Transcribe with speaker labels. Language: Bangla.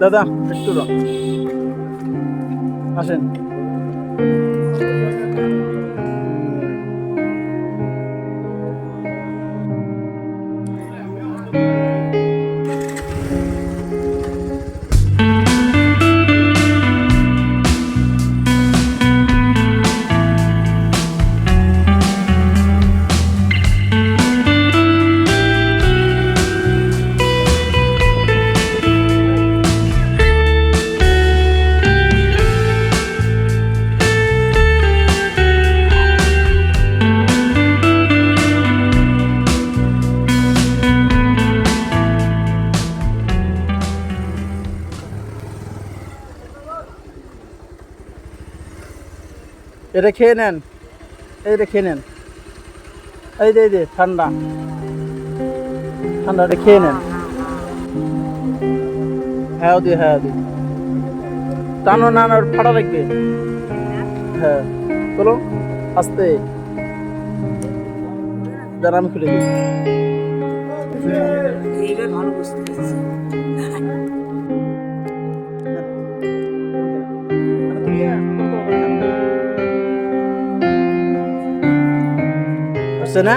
Speaker 1: দাদা একটু আসেন। এটা খেয়ে নেন। এইটা খেয়ে নেন। এই যে এই যে, ঠান্ডা। ঠান্ডাটা খেয়ে নেন। হ্যাঁ দি হ্যাঁ দি টানো, না না ফাটা লাগবে হ্যাঁ চলো, আস্তে। দাঁড়া আমি খুলে দিই। আসছে না